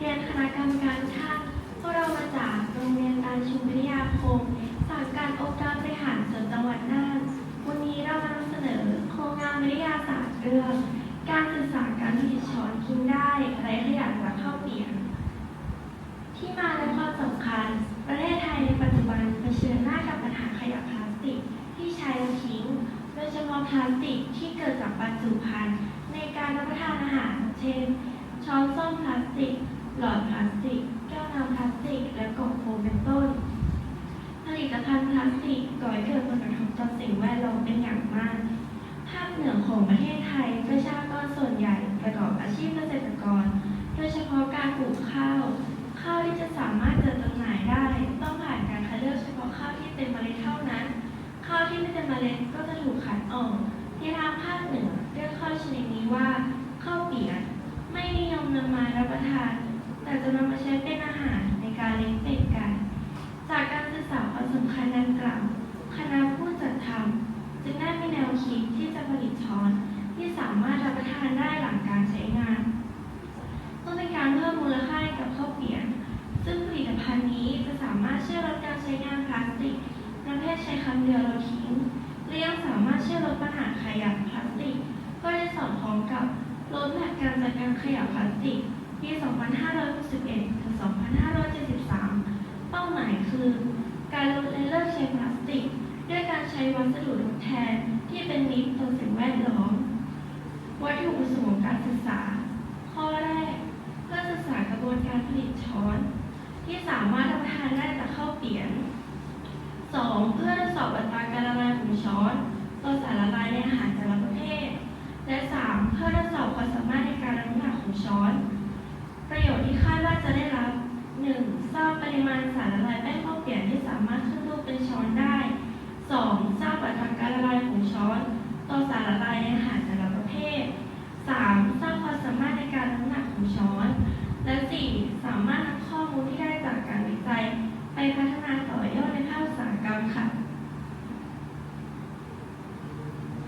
เรียนคณะกรรมการท่านพวกเรามาจากโรงเรียนตาชุมพิทยาคมสายการองค์การบริหารส่วนจังหวัดน่าน วันนี้เรามานำเสนอโครงงานวิทยาศาสตร์เรื่อง การศึกษาการผลิตช้อนกินได้ไร้ขยะจากข้าวเปลี่ยนที่มาและความสำคัญ ประเทศไทยในปัจจุบันเผชิญหน้ากับปัญหาขยะพลาสติกที่ใช้แล้วทิ้ง โดยเฉพาะพลาสติกที่เกิดจากบรรจุภัณฑ์ในการรับประทานอาหาร เช่น ช้อนส้อมพลาสติก หลอดพลาสติก แก้วน้ำพลาสติก และกล่องโฟมเป็นต้น ผลิตภัณฑ์พลาสติกก่อให้เกิดผลกระทบต่อสิ่งแวดล้อมเป็นอย่างมาก ภาคเหนือของประเทศไทยประชากรส่วนใหญ่ประกอบอาชีพเกษตรกร โดยเฉพาะการปลูกข้าว ข้าวที่จะสามารถเกิดจำหน่ายได้ ต้องผ่านการคัดเลือกเฉพาะข้าวที่เป็นเมล็ดเท่านั้น ข้าวที่ไม่เป็นเมล็ดก็จะถูกขัดออกที่ทางภาคเหนือเรียกข้าวชนิดนี้ว่า คิดที่จะผลิตช้อน ที่สามารถรับประทานได้หลังการใช้งานเพื่อเป็นการเพิ่มมูลค่าให้กับข้าวเปียกซึ่งผลิตภัณฑ์นี้จะสามารถช่วยลดการใช้งานพลาสติกประเภทใช้ครั้งเดียวแล้วทิ้งและยังสามารถช่วยลดปัญหาขยะพลาสติก ก็ได้สอดคล้องกับลดแมพการจัดการขยะพลาสติกปี 2561 ถึง 2573 เป้าหมายคือ การลดและเลิกใช้พลาสติก ด้วยการใช้วัสดุทดแทนที่เป็นมิตรต่อสิ่งแวดล้อม วัตถุประสงค์ของการศึกษา ข้อแรกเพื่อศึกษากระบวนการผลิตช้อน ที่สามารถรับประทานได้จากข้าวเปียน 2. เพื่อทดสอบอัตราการละลายของช้อนต่อสารละลายในอาหารแต่ละประเภทและ 3. เพื่อทดสอบความสามารถในการรับน้ำหนักของช้อน ประโยชน์ที่คาดว่าจะได้รับ 1. ทราบปริมาณสาร 2. ทราบอัตราการละลายของช้อน ต่อสารละลายในอาหารแต่ละประเภท 3. สร้างความสามารถในการรับน้ำหนักของช้อน และ 4. สามารถนำข้อมูลที่ได้จากการวิจัย ไปพัฒนาต่อยอดในภาคอุตสาหกรรมค่ะ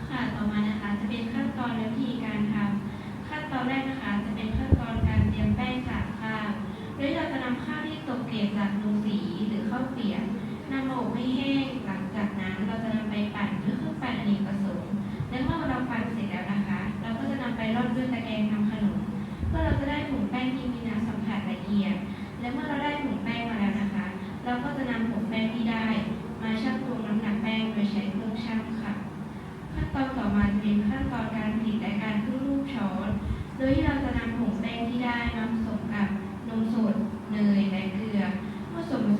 ค่ะต่อมานะคะจะเป็นขั้นตอนและวิธีการทำขั้นตอนแรกนะคะจะเป็นขั้นตอนการเตรียมแป้งจากข้าวโดยเราจะนำข้าวที่ตกเกล็ดจากโรงสีหรือข้าวเปียก นำมาอบให้แห้งหลังจากนั้นเราจะนำไปปั่นด้วยเครื่องปั่นอเนกประสงค์และเมื่อเราปั่นเสร็จแล้วนะคะ เราก็จะนำไปร่อนด้วยตะแกรงทำขนมเพื่อเราจะได้ถุงแป้งที่มีน้ำสัมผัสละเอียด และเมื่อเราได้ถุงแป้งมาแล้วนะคะ เราก็จะนำผงแป้งที่ได้ มาชั่งตวงน้ำหนักแป้งโดยใช้เครื่องชั่งค่ะ ขั้นตอนต่อมาจะเป็นขั้นตอนการผลิตและการขึ้นรูปช้อน โดยที่เราจะนำผงแป้งที่ได้มาผสมกับนมสดเนยและเกลือเมื่อส่วนผส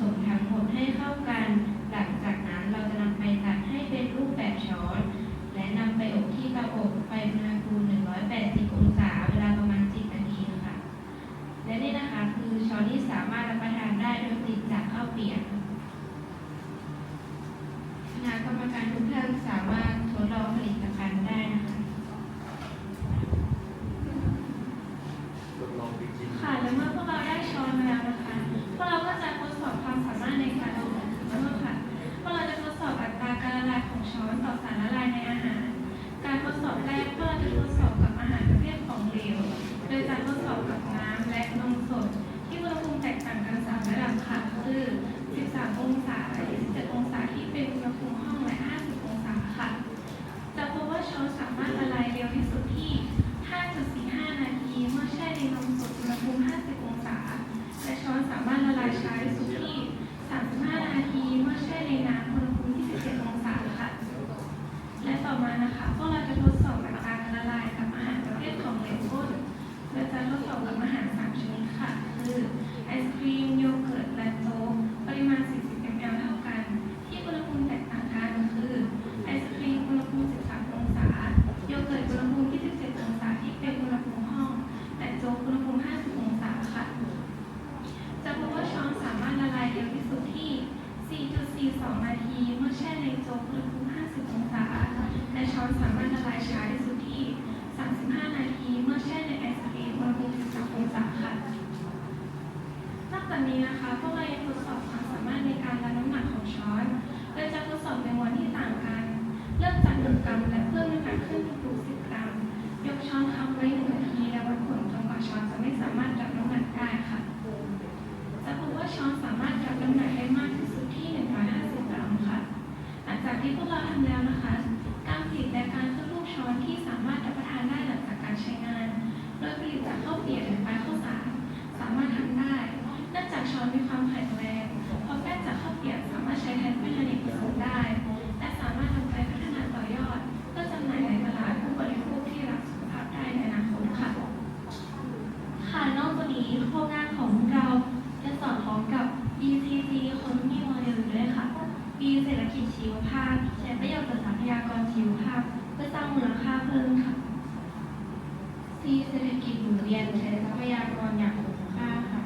ที่เศรษฐกิจหมุนเวียนใช้ทรัพยากรอย่างคุ้มค่าค่ะ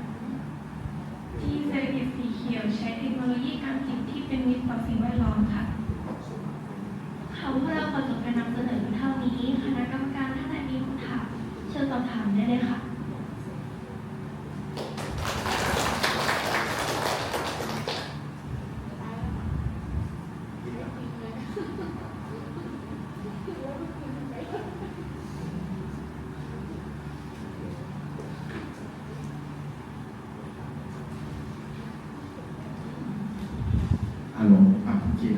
ที่เศรษฐกิจสีเขียวใช้เทคโนโลยีการผลิตที่เป็นมิตรต่อสิ่งแวดล้อมค่ะค่บพวกเราขอจบการนำเสนอเท่านี้คณะกรรมการท่านใดมีคำถามเชิญสอบถามได้เลยค่ะ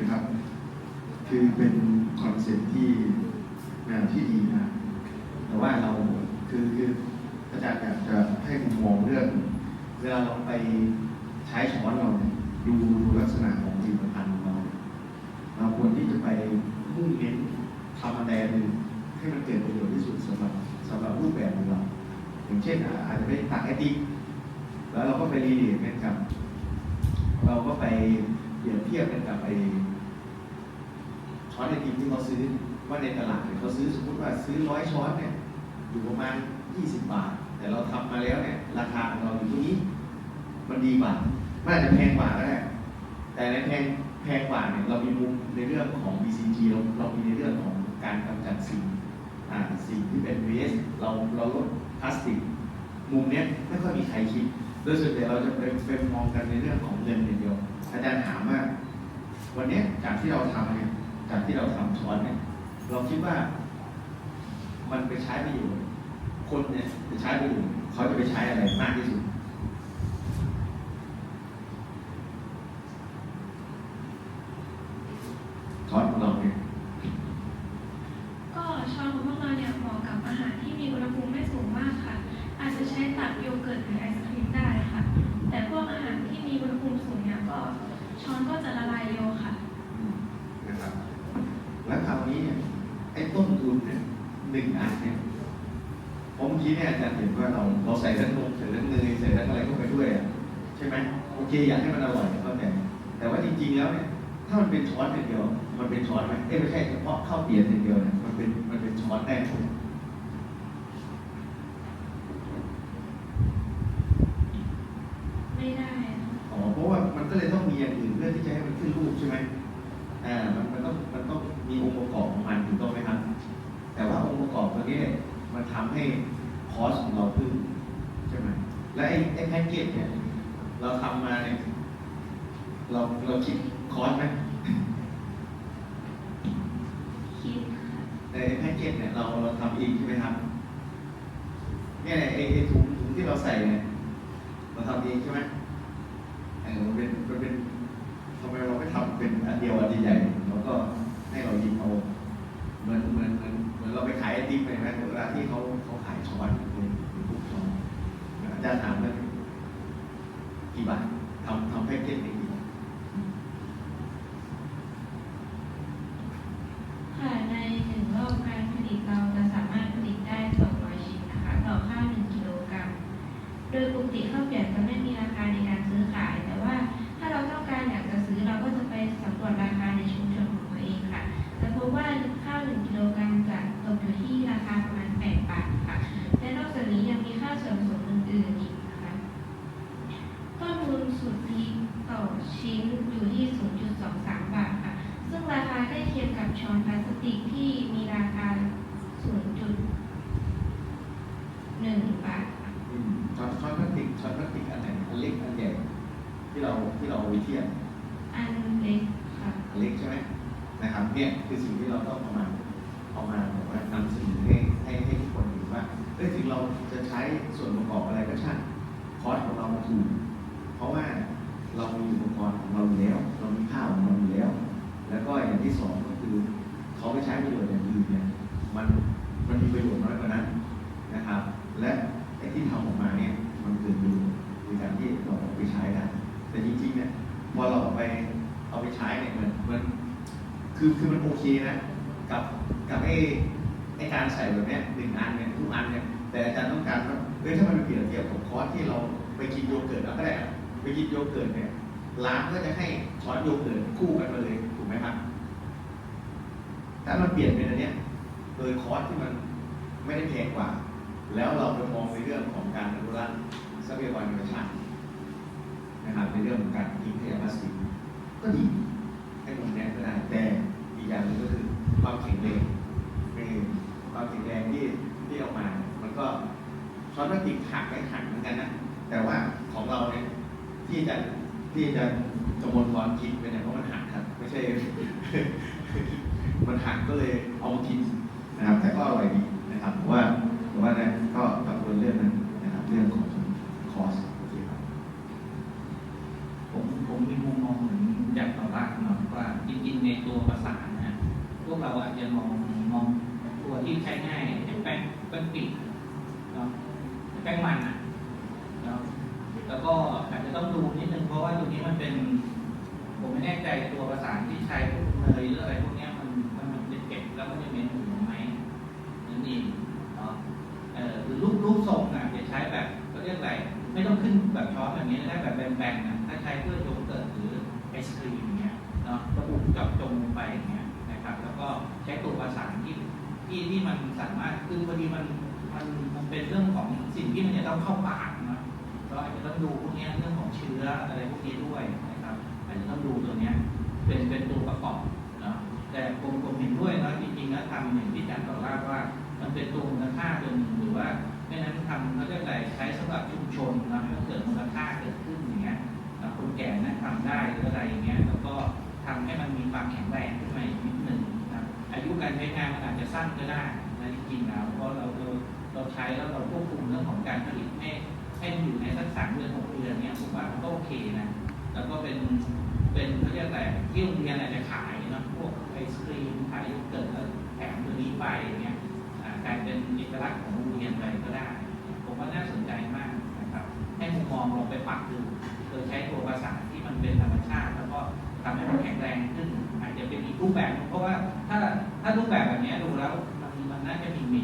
อะโอเคนะครับ คือเป็นคอนเซ็ปที่แนวที่ดีนะแต่ว่าเราคือคืออาจารย์อยากจะให้มุมมองเรื่อง เวลาเราไปใช้ช้อนเราเนี่ยดูดูลักษณะของผลิตภัณฑ์ของเรา เราควรที่จะไปมุ่งเน้นทำอะไรหนึ่งให้มันเกิดประโยชน์ที่สุดสำหรับสำหรับรูปแบบของเรา อย่างเช่นอาจจะไปตักไอติมแล้วเราก็ไปรีเลทกันกับ เราก็ไป รียบเทียบกันกับไอช้อนไอติมที่เขาซื้อว่าในตลาดเนี่ยเขาซื้อสมมติว่าซื้อร้อยช้อนเนี่ยอยู่ประมาณ 20 บาท แต่เราทำมาแล้วเนี่ยราคาของเราอยู่ตรงนี้ มันดีกว่ามันอาจจะแพงกว่าก็ได้แต่ในแพงแพงกว่าเนี่ยเรามีมุมในเรื่องของ BCG เราเรามีในเรื่องของการกำจัดสิ่งอ่าสิ่งที่เป็น waste เราเราลดพลาสติก มุมเนี้ยไม่ค่อยมีใครคิดโดยส่วนใหญ่เราจะไปไปมองกันในเรื่องของเงินอย่างเดียว อาจารย์ถามว่า วันนี้จากที่เราทำเนี่ยจากที่เราทำช้อนเนี่ยเราคิดว่า มันไปใช้ประโยชน์คนเนี่ยจะใช้ประโยชน์เขาจะไปใช้อะไรมากที่สุด ช้อนของเราเนี่ย ก็ช้อนของพวกเราเนี่ยเหมาะกับอาหารที่มีอุณหภูมิไม่สูงมากค่ะ อาจจะใช้ตักโยเกิร์ตหรือไอศครีมได้ค่ะ แต่พวกอาหารที่มีอุณหภูมิสูงเนี่ยก็ช้อนก็จะละลายเร็วค่ะ นะครับ แล้วคราวนี้เนี่ย ไอ้ต้นทุนเนี่ย หนึ่งอันเนี่ยผมเมื่อกี้เนี่ยอาจารย์เห็นว่าเราเราใส่ทั้งนมใส่ทั้งเนยใส่ทั้งอะไรเข้าไปด้วยอะใช่ไหมโอเคอยากให้มันอร่อยเข้าใจแต่ว่าจริงๆแล้วเนี่ยถ้ามันเป็นช้อนอย่างเดียว มันเป็นช้อนไหมเอ้ยไม่ใช่เฉพาะข้าวเปลียนอย่างเดียวเนี่ยมันเป็นมันเป็นช้อนได้ไหมไม่ได้ค่ะอ๋อเพราะว่ามันก็เลยต้องมีอย่างอื่นเพื่อที่จะให้มันขึ้นรูปใช่ไหมอ่ามันมันต้องมันต้องมีองค์ประกอบของมันถูกต้องไหมครับ นี้เนี่ยมันทำให้คอสของเราขึ้นใช่ไหมและไอ้ไอ้แพ็กเกจเนี่ยเราทำมาเนี่ยเราเราคิดคอสไหมคิดค่ะไอ้แพ็กเกจเนี่ยเราเราทำเองใช่ไหมครับเนี่ยไอ้ไอ้ถุงถุงที่เราใส่เนี่ยเราทำเองใช่ไหม อนเราไปขายไอติมไปไหมเวลาที่เขาเขาขายช้อนเป็นเป็นพวกช้อนอาจารย์ถามว่ากี่บาททำทำแพ็กเกจเองกี่บาทค่ะในหนึ่งรอบการผลิตเราจะสามารถผลิตได้ 200 ชิ้นนะคะต่อข้าว 1 กิโลกรัม โดยปกติข้าวเปลียกจะไม่มีราคาในการซื้อขาย แต่ว่าถ้าเราต้องการอยากจะซื้อเราก็จะไปสำรวจราคาในชุมชนของตัวเองค่ะ จะพบว่าข้าว1กิโลกรัมจะตกอยู่ที่ราคาประมาณ 8 บาทค่ะ และนอกจากนี้ยังมีค่าส่วนผสมอื่นๆอีกนะคะ ต้นทุนสุทธิต่อชิ้นอยู่ที่ 0.23 บาทค่ะ ซึ่งราคาใกล้ เคียงกับช้อนพลาสติกที่มีราคา 0.1 บาทช้อนช้อนพลาสติกช้อนพลาสติกอันไหนอันเล็กอันใหญ่ที่เราที่เราเอาไปเทียบอันเล็กค่ะอันเล็กใช่ไหมนะครับเนี่ยคือสิ่งที่เราต้องเอามาเอามาแบบว่านำเสนอให้ให้ให้ทุกคนเห็นว่าเอ้ยถึงเราจะใช้ส่วนประกอบอะไรก็ช่างคอสของเรามันถูกเพราะว่าเรามีอุปกรณ์ของเราอยู่แล้ว เรามีข้าวของเรา อย่างที่สองก็คือเขาไปใช้ประโยชน์อย่างอื่นเนี่ยมันมันมีประโยชน์น้อยกว่านั้นนะครับ และไอ้ที่ทำออกมาเนี่ยมันเกิดประโยชน์ในการที่เราเอาไปใช้ได้แต่จริงๆเนี่ยพอเราเอาไปเอาไปใช้เนี่ยมันมันคือคือมันโอเคนะ กับกับไอ้ไอ้การใส่แบบเนี้ยหนึ่งอันเนี่ยทุกอันเนี่ยแต่อาจารย์ต้องการว่าเฮ้ยถ้ามันเปรียบเทียบกับคอร์สที่เราไปกินโยเกิร์ตแล้วก็ได้ไปกินโยเกิร์ตเนี่ยร้านก็จะให้ช้อนโยเกิร์ตคู่กันมาเลยถูกไหมครับ ถ้ามันเปลี่ยนเป็นอันเนี้ยโดยคอร์สที่มันไม่ได้แพงกว่า แล้วเราไปมองในเรื่องของการอนุรักษ์ทรัพยากรธรรมชาตินะครับในเรื่องของการทิ้งขยะพลาสติกก็ดีให้มุมแน่นก็ได้แต่อีกอย่างหนึ่งก็คือความแข็งแรงเออความแข็งแรงที่ที่ออกมา มันก็ช้อนพลาสติกหักไม่หักเหมือนกันนะแต่ว่าของเราเนี่ยที่จะที่จะจมวนพรกินไปเนี่ยเพราะมันหักครับ ไม่ใช่ มันหักก็เลยเอามากินนะครับ แต่ก็อร่อยดีนะครับผมว่าผมว่าเนี่ยก็กังวลเรื่องนั้นนะครับ เรื่องของคอสโอเคครับผมผมมีมุมมองเหมือนจากต่อรักเนาะว่าจริงๆในตัวประสานนะพวกเราอาจจะมองมองตัวที่ใช้ง่ายอย่างแป้งแป้งปิดเนาะแป้งมันอะเนาะแล้วก็อาจจะต้องดูนิดนึงเพราะว่าตัวนี้มันเป็น ผมไม่แน่ใจตัวประสานที่ใช้พวกเนยหรืออะไรพวกเนี้ เก็บแล้วมันจะเหม็นหูไหมนั่นเองเนาะเออหรือรูปรูปทรงอะจะใช้แบบก็เรียกอะไรไม่ต้องขึ้นแบบช้อนแบบนี้ได้แบบแบนๆนะถ้าใช้เพื่อโยเกิร์ตหรือไอศครีมอย่างเงี้ยเนาะระบุจาะจงลงไปอย่างเงี้ยนะครับ แล้วก็ใช้ตัวประสานที่ที่ที่มันสามารถคือพอดีมันมันมันเป็นเรื่องของสิ่งที่มันจะต้องเข้าปากนะเราอาจจะต้องดูพวกนี้เรื่องของเชื้ออะไรพวกนี้ด้วยนะครับอาจจะต้องดูตัวเนี้ยเป็นเป็นตัวประกอบ แต่ผมผมเห็นด้วยนะจริงๆแล้วทำอย่างที่อาจารย์ต่อเล่าว่า มันเป็นตัวมูลค่าตัวหนึ่งหรือว่าไม่นั้นทำเขาเรียกอะไรใช้สำหรับชุมชนนะให้เกิดมูลค่าเกิดขึ้นอย่างเงี้ยคนแก่นั้นทำได้หรืออะไรอย่างเงี้ยแล้วก็ทำให้มันมีความแข็งแรงขึ้นมาอีกนิดหนึ่งนะอายุการใช้งานมันอาจจะสั้นก็ได้นะจริงๆแล้วเพราะเราเราเราใช้แล้วเราควบคุมเรื่องของการผลิตให้ให้อยู่ในสักสามเดือนหกเดือนเนี้ยผมว่ามันก็โอเคนะแล้วก็เป็นเป็นเขาเรียกอะไรที่โรงเรียนอาจจะขาย เนาะพวกไอศครีมขายเกิดแล้วแถมตัวนี้ไปอย่างเงี้ยกลายเป็นเอกลักษณ์ของโรงเรียนไรก็ได้ ผมว่าน่าสนใจมากนะครับ ให้มุมมองลองไปปรับดูโดยใช้ตัวภาษาที่มันเป็นธรรมชาติ แล้วก็ทำให้มันแข็งแรงขึ้น อาจจะเป็นอีกรูปแบบ เพราะว่าถ้าถ้ารูปแบบแบบนี้ดูแล้วมันมันน่าจะมีมี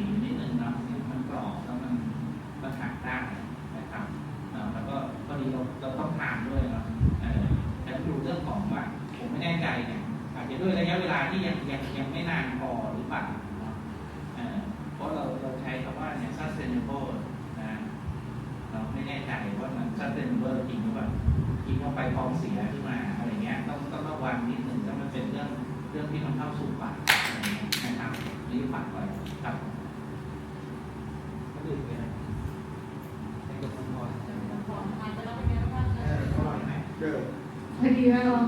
ด้วยระยะเวลาที่ยังยังยังไม่นานพอหรือเปล่าเนาะเอ่อเพราะเราเราใช้คำว่าเนี่ย sustainable นะเราไม่แน่ใจว่ามัน sustainable จริงหรือเปล่าจริงว่าไปท้องเสียขึ้นมาอะไรเงี้ยต้องต้องระวังนิดหนึ่งถ้ามันเป็นเรื่องเรื่องที่มันเข้าสู่ปากอะไรเงี้ยนะครับนี่ฝากไว้ครับก็ดื่มไปนะให้กับคนพอใจเอออร่อยไหมเด้อพอดีว่าลอง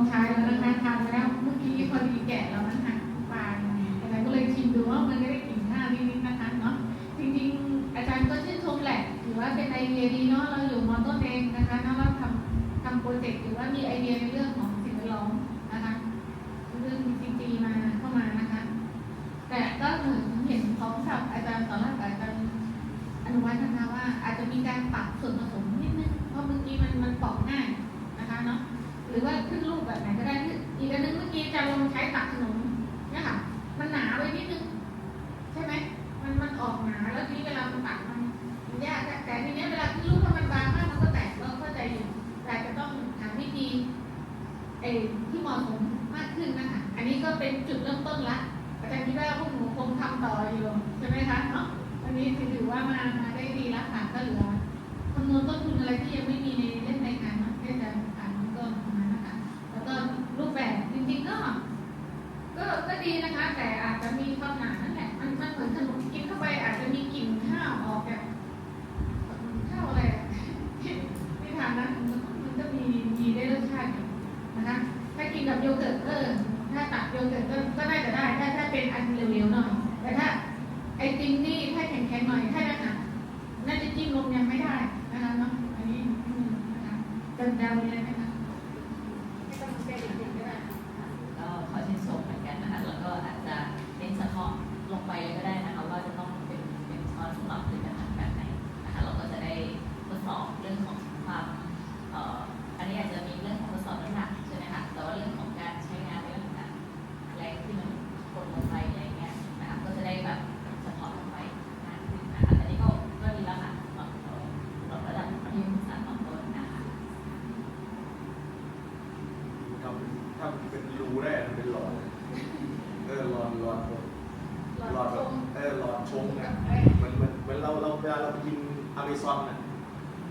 วลาเราไปกินอเมซอนน่ะ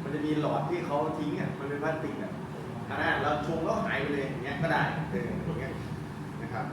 มันจะมีหลอดที่เขาทิ้งอะมันเป็นพลาสติกอะขนาดเราชงแล้วหายไปเลยอย่างเงี้ยก็ได้เอออย่างเงี้ยนะครับ